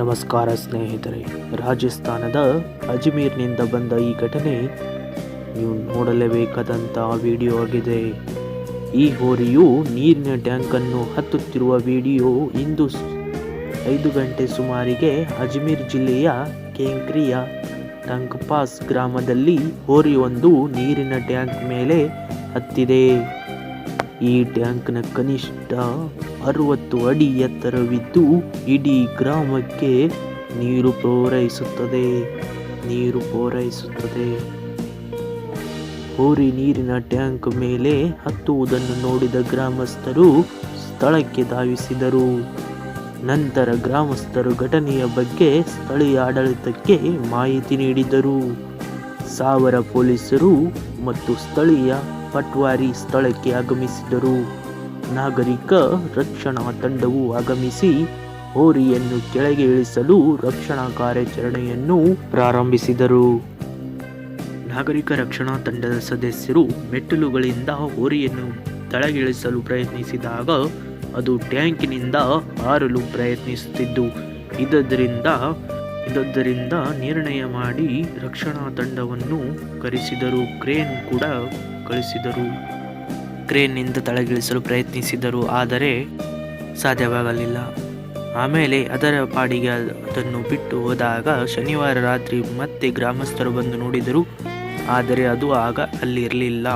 ನಮಸ್ಕಾರ ಸ್ನೇಹಿತರೆ. ರಾಜಸ್ಥಾನದ ಅಜ್ಮೀರ್ನಿಂದ ಬಂದ ಈ ಘಟನೆ ನೀವು ನೋಡಲೇಬೇಕಾದಂಥ ವಿಡಿಯೋ ಆಗಿದೆ. ಈ ಹೋರಿಯು ನೀರಿನ ಟ್ಯಾಂಕನ್ನು ಹತ್ತುತ್ತಿರುವ ವಿಡಿಯೋ ಇಂದು ಐದು ಗಂಟೆ ಸುಮಾರಿಗೆ ಅಜ್ಮೀರ್ ಜಿಲ್ಲೆಯ ಕೇಂಕ್ರಿಯ ಟಂಕ್ಪಾಸ್ ಗ್ರಾಮದಲ್ಲಿ ಹೋರಿಯೊಂದು ನೀರಿನ ಟ್ಯಾಂಕ್ ಮೇಲೆ ಹತ್ತಿದೆ. ಈ ಟ್ಯಾಂಕ್ನ ಕನಿಷ್ಠ ಅರವತ್ತು ಅಡಿ ಎತ್ತರವಿದ್ದು ಇಡೀ ಗ್ರಾಮಕ್ಕೆ ನೀರು ಪೂರೈಸುತ್ತದೆ ನೀರು ಪೂರೈಸುತ್ತದೆ. ಹೋರಿ ನೀರಿನ ಟ್ಯಾಂಕ್ ಮೇಲೆ ಹತ್ತುವುದನ್ನು ನೋಡಿದ ಗ್ರಾಮಸ್ಥರು ಸ್ಥಳಕ್ಕೆ ಧಾವಿಸಿದರು. ನಂತರ ಗ್ರಾಮಸ್ಥರು ಘಟನೆಯ ಬಗ್ಗೆ ಸ್ಥಳೀಯ ಆಡಳಿತಕ್ಕೆ ಮಾಹಿತಿ ನೀಡಿದರು. ಸಾವಿರ ಪೊಲೀಸರು ಮತ್ತು ಸ್ಥಳೀಯ ಪಟ್ವಾರಿ ಸ್ಥಳಕ್ಕೆ ಆಗಮಿಸಿದರು. ನಾಗರಿಕ ರಕ್ಷಣಾ ತಂಡವು ಆಗಮಿಸಿ ಹೋರಿಯನ್ನು ಕೆಳಗೆ ಇಳಿಸಲು ರಕ್ಷಣಾ ಕಾರ್ಯಾಚರಣೆಯನ್ನು ಪ್ರಾರಂಭಿಸಿದರು. ನಾಗರಿಕ ರಕ್ಷಣಾ ತಂಡದ ಸದಸ್ಯರು ಮೆಟ್ಟಿಲುಗಳಿಂದ ಹೋರಿಯನ್ನು ಕೆಳಗಿಳಿಸಲು ಪ್ರಯತ್ನಿಸಿದಾಗ ಅದು ಟ್ಯಾಂಕಿನಿಂದ ಹಾರಲು ಪ್ರಯತ್ನಿಸುತ್ತಿದ್ದು ಇದರಿಂದ ಇದರಿಂದ ನಿರ್ಣಯ ಮಾಡಿ ರಕ್ಷಣಾ ತಂಡವನ್ನು ಕರೆಸಿದರು. ಕ್ರೇನ್ ಕೂಡ ಕಳಿಸಿದರು ಕ್ರೇನ್ನಿಂದ ತಳಗಿಳಿಸಲು ಪ್ರಯತ್ನಿಸಿದರು, ಆದರೆ ಸಾಧ್ಯವಾಗಲಿಲ್ಲ. ಆಮೇಲೆ ಅದರ ಪಾಡಿಗೆ ಅದನ್ನು ಬಿಟ್ಟು ಹೋದಾಗ ಶನಿವಾರ ರಾತ್ರಿ ಮತ್ತೆ ಗ್ರಾಮಸ್ಥರು ಬಂದು ನೋಡಿದರು, ಆದರೆ ಅದು ಆಗ ಅಲ್ಲಿ ಇರಲಿಲ್ಲ